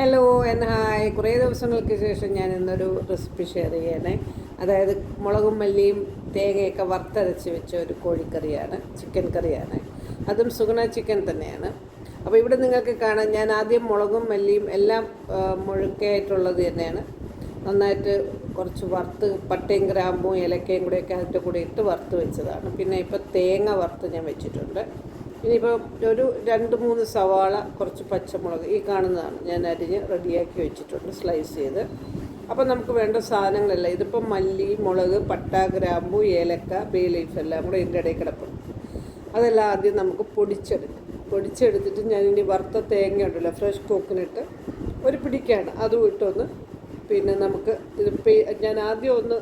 Hello N hi കുറേ ദിവസങ്ങൾക്ക് ശേഷം ഞാൻ ഇന്നൊരു റെസിപ്പി ഷെയർ ചെയ്യണേ. അതായത് മുളകും മല്ലിയും തേങ്ങയൊക്കെ വറുത്തരച്ച് വെച്ച ഒരു കോഴിക്കറിയാണ് ചിക്കൻ കറിയാണ്. അതും സുഗുണ ചിക്കൻ തന്നെയാണ്. അപ്പോൾ ഇവിടെ നിങ്ങൾക്ക് കാണാം ഞാൻ ആദ്യം മുളകും മല്ലിയും എല്ലാം മുഴുക്കയായിട്ടുള്ളത് തന്നെയാണ്. നന്നായിട്ട് കുറച്ച് വറുത്ത് പട്ടയും ഗ്രാമ്പും ഏലക്കയും കൂടെയൊക്കെ അതിന്റെ കൂടെ ഇട്ട് വറുത്ത് വെച്ചതാണ്. പിന്നെ ഇപ്പോൾ തേങ്ങ വറുത്ത് ഞാൻ വെച്ചിട്ടുണ്ട്. ഇനിയിപ്പോൾ ഒരു രണ്ട് മൂന്ന് സവാള കുറച്ച് പച്ചമുളക് ഈ കാണുന്നതാണ്. ഞാൻ അരിഞ്ഞ് റെഡിയാക്കി വെച്ചിട്ടുണ്ട് സ്ലൈസ് ചെയ്ത്. അപ്പം നമുക്ക് വേണ്ട സാധനങ്ങളെല്ലാം ഇതിപ്പോൾ മല്ലി മുളക് പട്ട ഗ്രാമ്പു ഏലക്ക ബേ ലീഫ് എല്ലാം കൂടെ ഇതിന്റെ ഇടയിൽ കിടപ്പുണ്ട്. അതെല്ലാം ആദ്യം നമുക്ക് പൊടിച്ചെടുക്കും. പൊടിച്ചെടുത്തിട്ട് ഞാൻ ഇനി വറുത്ത തേങ്ങ ഉണ്ടല്ലോ ഫ്രഷ് കോക്കിനിട്ട് ഒരു പിടിക്കാണ്. അതും ഇട്ടൊന്ന് പിന്നെ നമുക്ക് ഇത് ഞാൻ ആദ്യം ഒന്ന്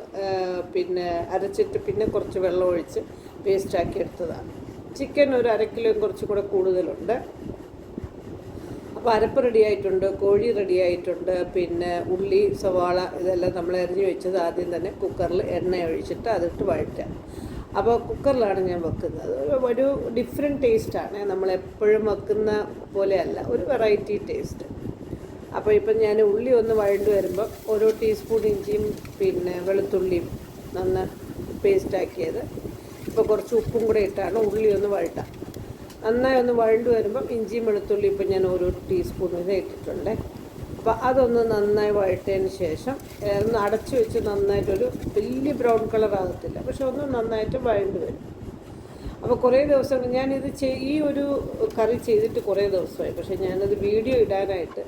പിന്നെ അരച്ചിട്ട് പിന്നെ കുറച്ച് വെള്ളം ഒഴിച്ച് പേസ്റ്റാക്കി എടുത്തതാണ്. ചിക്കൻ ഒരു അര കിലോയും കുറച്ചും കൂടെ കൂടുതലുണ്ട്. അപ്പോൾ അരപ്പ് റെഡി ആയിട്ടുണ്ട് കോഴി റെഡി ആയിട്ടുണ്ട് പിന്നെ ഉള്ളി സവാള ഇതെല്ലാം നമ്മൾ എറിഞ്ഞു വെച്ചത് ആദ്യം തന്നെ കുക്കറിൽ എണ്ണ ഒഴിച്ചിട്ട് അതിട്ട് വഴറ്റാം അപ്പോൾ കുക്കറിലാണ് ഞാൻ വെക്കുന്നത്. ഒരു- ഡിഫറെന്റ് ടേസ്റ്റാണ് നമ്മൾ എപ്പോഴും വെക്കുന്ന പോലെയല്ല ഒരു വെറൈറ്റി ടേസ്റ്റ് അപ്പോൾ ഇപ്പം ഞാൻ ഉള്ളി ഒന്ന് വഴണ്ട് വരുമ്പോൾ ഓരോ ടീസ്പൂൺ ഇഞ്ചിയും പിന്നെ വെളുത്തുള്ളിയും നന്ന പേസ്റ്റാക്കിയത് ഇപ്പോൾ കുറച്ച് ഉപ്പും കൂടെ ഇട്ടാണ് ഉള്ളി ഒന്ന് വഴട്ടാം. നന്നായി ഒന്ന് വഴണ്ടു വരുമ്പം ഇഞ്ചിയും വെളുത്തുള്ളി ഇപ്പം ഞാൻ ഓരോ ടീസ്പൂൺ വരെ ഇട്ടിട്ടുണ്ട്. അപ്പോൾ അതൊന്ന് നന്നായി വഴട്ടിയതിന് ശേഷം ഒന്ന് അടച്ചു വെച്ച് നന്നായിട്ടൊരു വലിയ ബ്രൗൺ കളർ ആകത്തില്ല. പക്ഷെ ഒന്ന് നന്നായിട്ട് വഴണ്ട് വരും. അപ്പോൾ കുറേ ദിവസം ഞാനിത് ചെയ്- ഈ ഒരു കറി ചെയ്തിട്ട് കുറേ ദിവസമായി. പക്ഷേ ഞാനത് വീഡിയോ ഇടാനായിട്ട്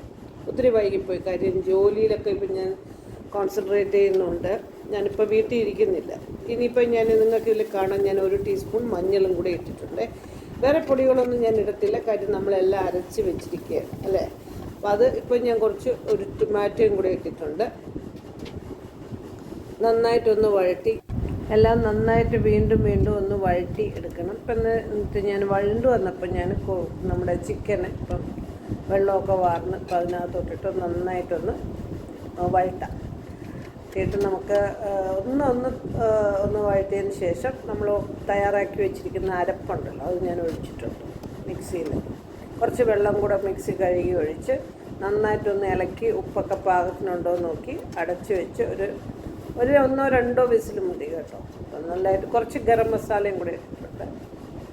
ഒത്തിരി വൈകിപ്പോയി. കാര്യം ജോലിയിലൊക്കെ ഇപ്പം ഞാൻ കോൺസെൻട്രേറ്റ് ചെയ്യുന്നുണ്ട്. ഞാനിപ്പോൾ വീട്ടിൽ ഇരിക്കുന്നില്ല. ഇനിയിപ്പോൾ ഞാൻ നിങ്ങൾക്ക് ഇതിൽ കാണാൻ ഞാൻ ഒരു ടീസ്പൂൺ മഞ്ഞളും കൂടി ഇട്ടിട്ടുണ്ട്. വേറെ പൊടികളൊന്നും ഞാൻ ഇടത്തില്ല. കാര്യം നമ്മളെല്ലാം അരച്ച് വെച്ചിരിക്കുകയാണ് അല്ലേ? അപ്പോൾ അത് ഇപ്പോൾ ഞാൻ കുറച്ച് ഒരു ടൊമാറ്റോയും കൂടി ഇട്ടിട്ടുണ്ട്. നന്നായിട്ടൊന്ന് വഴറ്റി എല്ലാം നന്നായിട്ട് വീണ്ടും വീണ്ടും ഒന്ന് വഴറ്റി എടുക്കണം. ഇപ്പം എന്നിട്ട് ഞാൻ വഴണ്ട് വന്നപ്പോൾ ഞാൻ നമ്മുടെ ചിക്കന് ഇപ്പം വെള്ളമൊക്കെ വാർന്ന് ഇപ്പം അതിനകത്തോട്ടിട്ട് നന്നായിട്ടൊന്ന് വഴട്ടാം കേട്ട് നമുക്ക് ഒന്ന് ഒന്ന് ഒന്ന് വഴറ്റിയതിന് ശേഷം നമ്മൾ തയ്യാറാക്കി വെച്ചിരിക്കുന്ന അരപ്പുണ്ടല്ലോ അത് ഞാൻ ഒഴിച്ചിട്ടുണ്ട് മിക്സിയിൽ. കുറച്ച് വെള്ളം കൂടെ മിക്സി കഴുകി ഒഴിച്ച് നന്നായിട്ടൊന്ന് ഇളക്കി ഉപ്പൊക്കെ പാകത്തിനുണ്ടോ നോക്കി അടച്ച് വെച്ച് ഒരു ഒരു ഒന്നോ രണ്ടോ വിസിൽ മതി കേട്ടോ. നല്ലതായിട്ട് കുറച്ച് ഗരം മസാലയും കൂടെ ഇട്ടിട്ടുണ്ട്.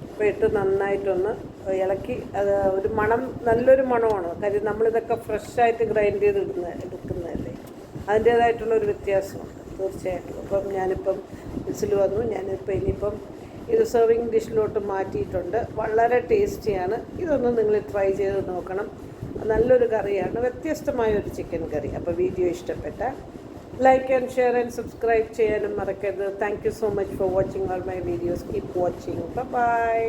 അപ്പോൾ ഇട്ട് നന്നായിട്ടൊന്ന് ഇളക്കി അത് ഒരു മണം നല്ലൊരു മണമാണ്. കാര്യം നമ്മളിതൊക്കെ ഫ്രഷായിട്ട് ഗ്രൈൻഡ് ചെയ്ത് ഇടുന്ന എടുക്കുന്നതല്ലേ അതിന്റേതായിട്ടുള്ള ഒരു വ്യത്യാസമുണ്ട്. തീർച്ചയായിട്ടും. അപ്പം ഞാനിപ്പം വിസിൽ വന്നു. ഞാനിപ്പോൾ ഇനിയിപ്പം ഇത് സെർവിങ് ഡിഷിലോട്ട് മാറ്റിയിട്ടുണ്ട്. വളരെ ടേസ്റ്റിയാണ്. ഇതൊന്ന് നിങ്ങൾ ട്രൈ ചെയ്ത് നോക്കണം. നല്ലൊരു കറിയാണ്. വ്യത്യസ്തമായ ഒരു ചിക്കൻ കറി. അപ്പോൾ വീഡിയോ ഇഷ്ടപ്പെട്ട like and share and subscribe ചെയ്യാനും മറക്കരുത്. Thank you so much for watching all my videos keep watching bye